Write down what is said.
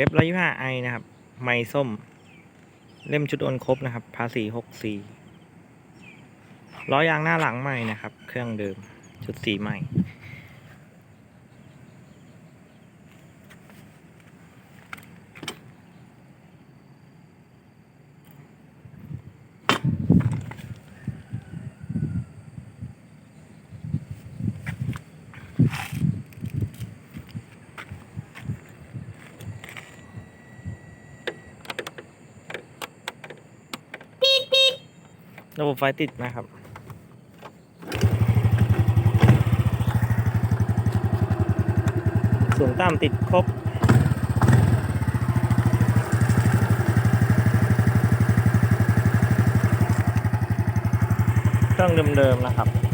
เว็บร้อยยี่ห้าไอนะครับ ไม้ส้ม เล่มชุดโอนครบนะครับ ภาษีหกสี่ล้อยางหน้าหลังใหม่นะครับ เครื่องเดิม ชุดสีใหม่ ระบบไฟติดนะครับ สูงต่ำติดครบเครื่องเดิมๆนะครับ